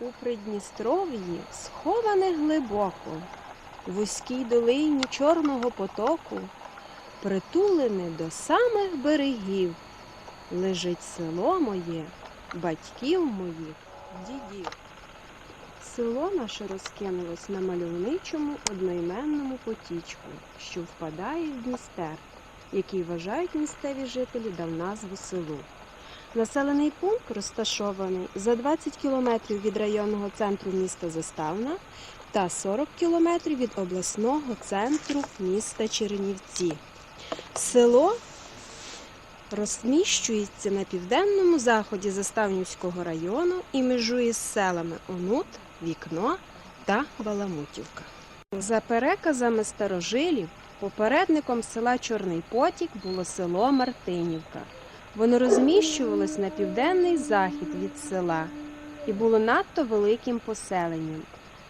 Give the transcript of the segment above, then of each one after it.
У Придністров'ї сховане глибоко, вузькій долині Чорного потоку, притулене до самих берегів, лежить село моє, батьків моїх, дідів. Село наше розкинулось на мальовничому одноіменному потічку, що впадає в Дністер, який вважають місцеві жителі дав назву селу. Населений пункт розташований за 20 кілометрів від районного центру міста Заставна та 40 кілометрів від обласного центру міста Чернівці. Село розміщується на південному заході Заставнівського району і межує з селами Онут, Вікно та Баламутівка. За переказами старожилів, попередником села Чорний Потік було село Мартинівка. Воно розміщувалось на південний захід від села і було надто великим поселенням.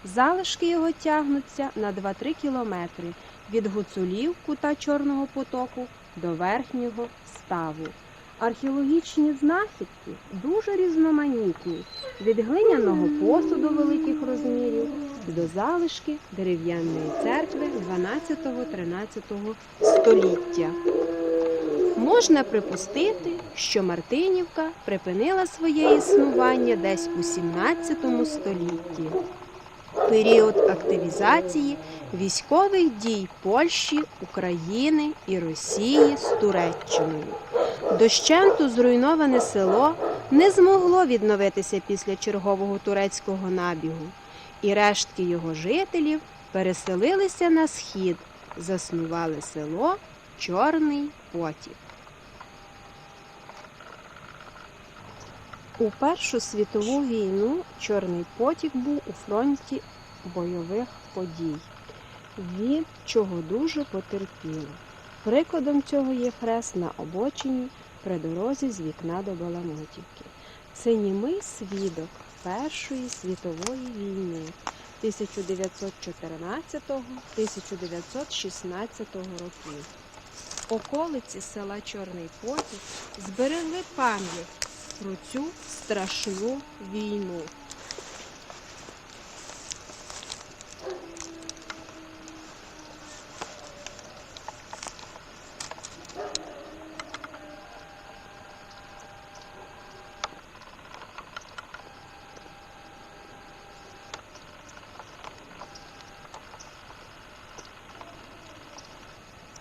Залишки його тягнуться на 2-3 кілометри від Гуцулів кута Чорного потоку до верхнього ставу. Археологічні знахідки дуже різноманітні, від глиняного посуду великих розмірів до залишки дерев'яної церкви 12-13 століття. Можна припустити, що Мартинівка припинила своє існування десь у 17 столітті. Період активізації військових дій Польщі, України і Росії з Туреччиною. Дощенту зруйноване село не змогло відновитися після чергового турецького набігу, і рештки його жителів переселилися на схід, заснували село Чорний Потік. У Першу світову війну Чорний потік був у фронті бойових подій, від чого дуже потерпіло. Прикладом цього є хрест на обочині при дорозі з вікна до Баламотівки. Це німий свідок Першої світової війни 1914-1916 років. Околиці села Чорний Потік зберегли пам'ять про цю страшну війну.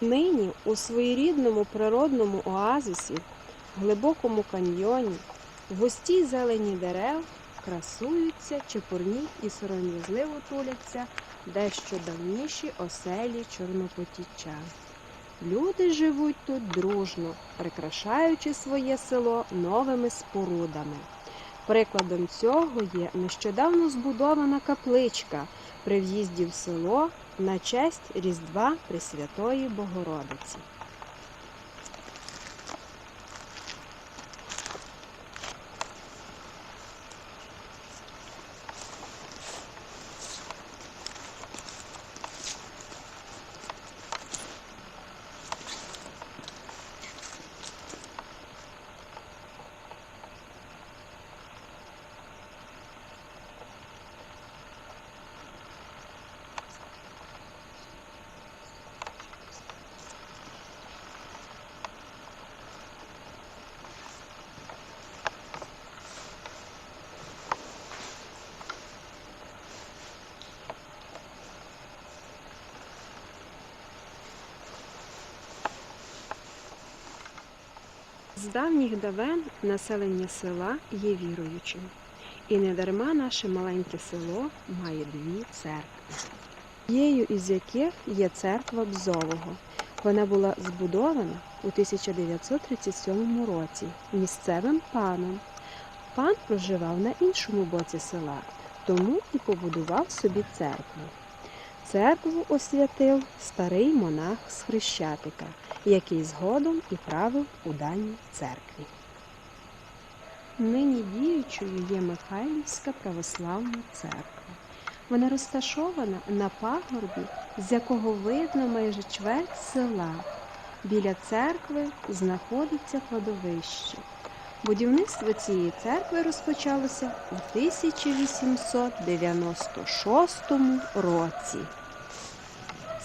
Нині у своєрідному природному оазисі, глибокому каньйоні, в густій зелені дерев красуються, чепурні і сором'язливо туляться дещо давніші оселі чорнопотічан. Люди живуть тут дружно, прикрашаючи своє село новими спорудами. Прикладом цього є нещодавно збудована капличка при в'їзді в село на честь Різдва Пресвятої Богородиці. З давніх давен населення села є віруючим. І недарма наше маленьке село має дві церкви, тією із яких є церква Бзового. Вона була збудована у 1937 році місцевим паном. Пан проживав на іншому боці села, тому і побудував собі церкву. Церкву освятив старий монах з Хрещатика, який згодом і правив у даній церкві. Нині діючою є Михайлівська православна церква. Вона розташована на пагорбі, з якого видно майже чверть села. Біля церкви знаходиться кладовище. Будівництво цієї церкви розпочалося у 1896 році.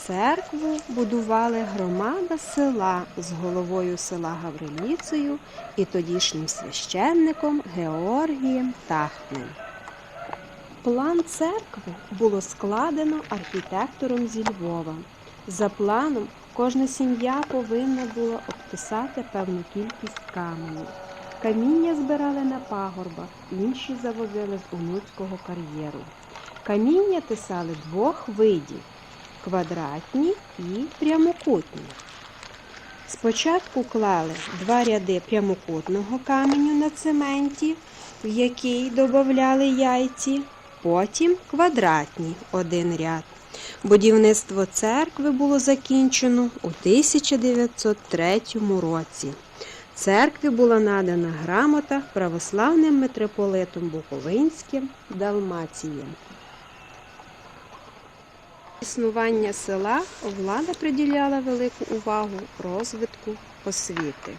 Церкву будували громада села з головою села Гавриліцею і тодішнім священником Георгієм Тахтним. План церкви було складено архітектором зі Львова. За планом, кожна сім'я повинна була обтисати певну кількість каменю. Каміння збирали на пагорбах, інші завозили з Унуцького кар'єру. Каміння тисали двох видів квадратні і прямокутні. Спочатку клали два ряди прямокутного каменю на цементі, в який додавали яйці, потім квадратні один ряд. Будівництво церкви було закінчено у 1903 році. Церкві була надана грамота православним митрополитом Буковинським Далмацієм. Існування села влада приділяла велику увагу розвитку освіти.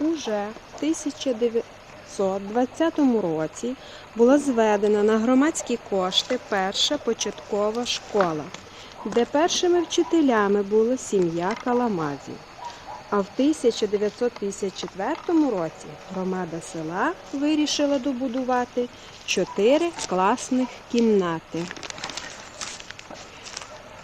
Уже в 1920 році була зведена на громадські кошти перша початкова школа, де першими вчителями була сім'я Каламазів. А в 1954 році громада села вирішила добудувати чотири класних кімнати.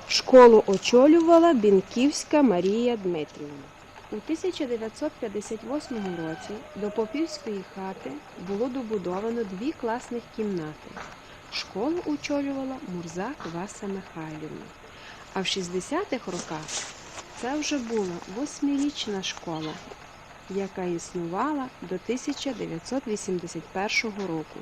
Школу очолювала Бінківська Марія Дмитрівна. У 1958 році до Попівської хати було добудовано дві класних кімнати. Школу очолювала Мурзак Васа Михайлівна. А в 60-х роках це вже була восьмирічна школа, яка існувала до 1981 року.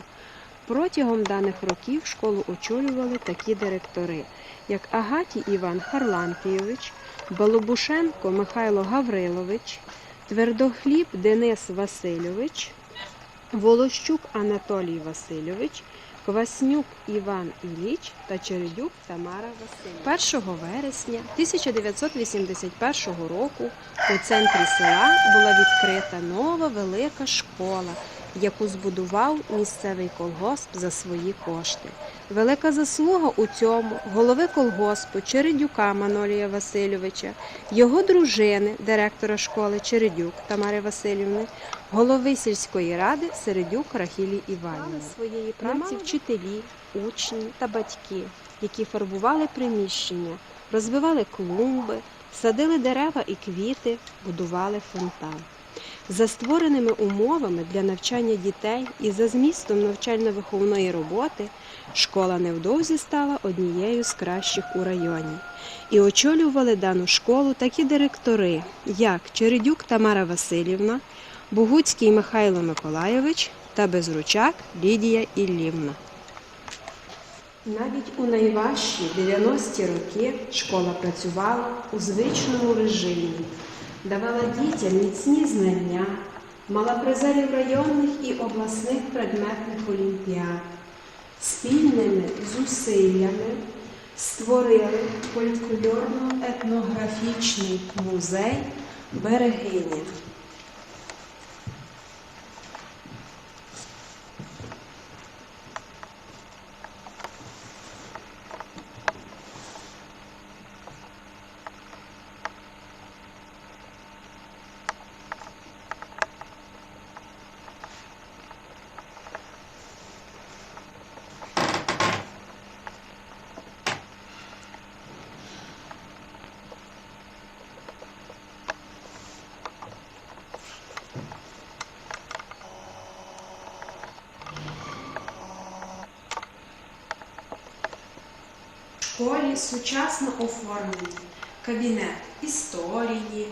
Протягом даних років школу очолювали такі директори, як Агаті Іван Харлантійович, Балобушенко Михайло Гаврилович, Твердохліб Денис Васильович, Волощук Анатолій Васильович, Кваснюк Іван Ілліч та Чередюк Тамара Василь. 1 вересня 1981 року у центрі села була відкрита нова велика школа, яку збудував місцевий колгосп за свої кошти. Велика заслуга у цьому голови колгоспу Чередюка Манолія Васильовича, його дружини, директора школи Чередюк Тамари Васильівни, голови сільської ради Середюк Рахілі Іванівни. своєї праці вчителі, учні та батьки, які фарбували приміщення, розвивали клумби, садили дерева і квіти, будували фонтан. За створеними умовами для навчання дітей і за змістом навчально-виховної роботи школа невдовзі стала однією з кращих у районі. І очолювали дану школу такі директори, як Чередюк Тамара Васильівна, Бугуцький Михайло Миколайович та Безручак Лідія Іллівна. Навіть у найважчі 90-ті роки школа працювала у звичному режимі, давала дітям міцні знання, мала призерів районних і обласних предметних олімпіад. Спільними зусиллями створили фольклорно-етнографічний музей Берегиня. Школі сучасно оформлені кабінет історії,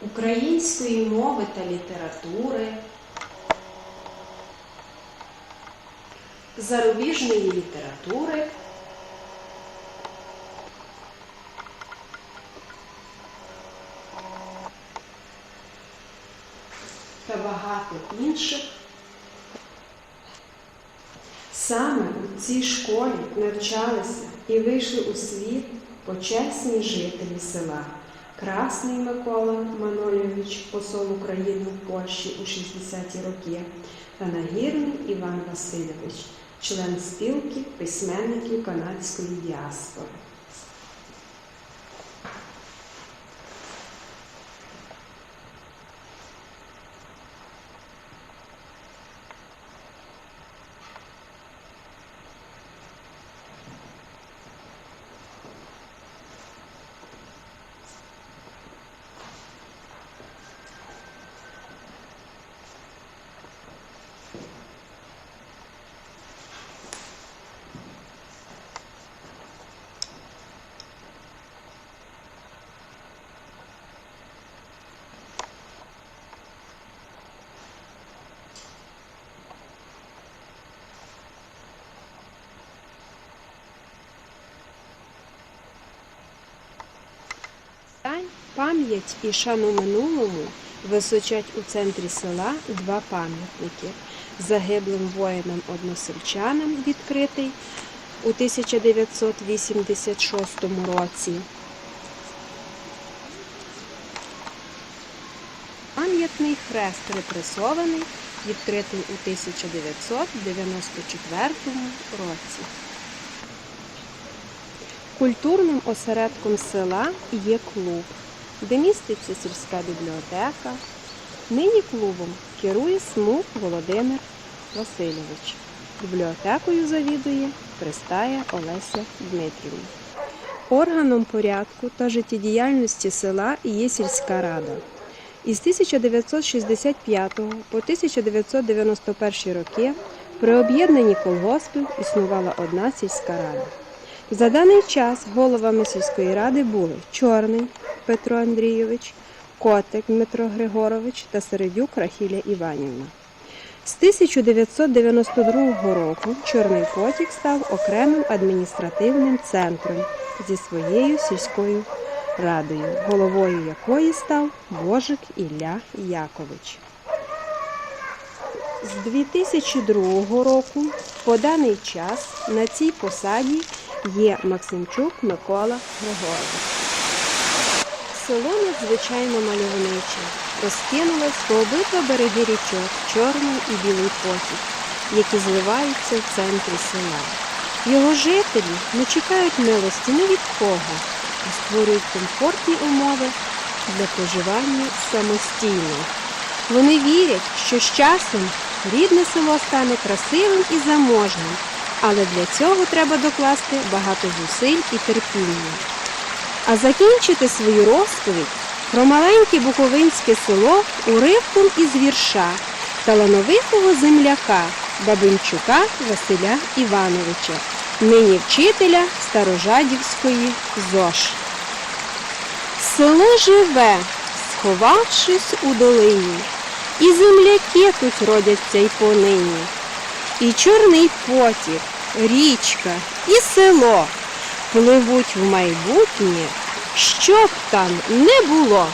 української мови та літератури, зарубіжної літератури. Та багато інших Саме у цій школі навчалися і вийшли у світ почесні жителі села. Красний Микола Манольович, посол України в Польщі у 60-ті роки, та нагірний Іван Васильович, член спілки письменників канадської діаспори. Пам'ять і шану минулому височать у центрі села два пам'ятники. Загиблим воїнам-односельчанам відкритий у 1986 році. Пам'ятний хрест репресований, відкритий у 1994 році. Культурним осередком села є клуб, де міститься сільська бібліотека. Нині клубом керує Смук Володимир Васильович. Бібліотекою завідує Пристая Олеся Дмитрівна. Органом порядку та життєдіяльності села є сільська рада. Із 1965 по 1991 роки при об'єднанні колгоспів існувала одна сільська рада. За даний час головами сільської ради були Чорний Петро Андрійович, Котик Дмитро Григорович та Середюк Рахіля Іванівна. З 1992 року Чорний Котик став окремим адміністративним центром зі своєю сільською радою, головою якої став Божик Ілля Якович. З 2002 року по даний час на цій посаді є Максимчук Микола Григорович. Село надзвичайно мальовниче, розкинулось по обидва береги річок Чорний і Білий потік, які зливаються в центрі села. Його жителі не чекають милості ні від кого, а створюють комфортні умови для проживання самостійно. Вони вірять, що з часом рідне село стане красивим і заможним, але для цього треба докласти багато зусиль і терпіння. А закінчити свою розповідь про маленьке буковинське село уривком із вірша талановитого земляка Бабинчука Василя Івановича, нині вчителя Старожадівської ЗОЖ. Село живе, сховавшись у долині, і земляки тут родяться й понині. І чорний потік, річка, і село пливуть в майбутнє, щоб там не було.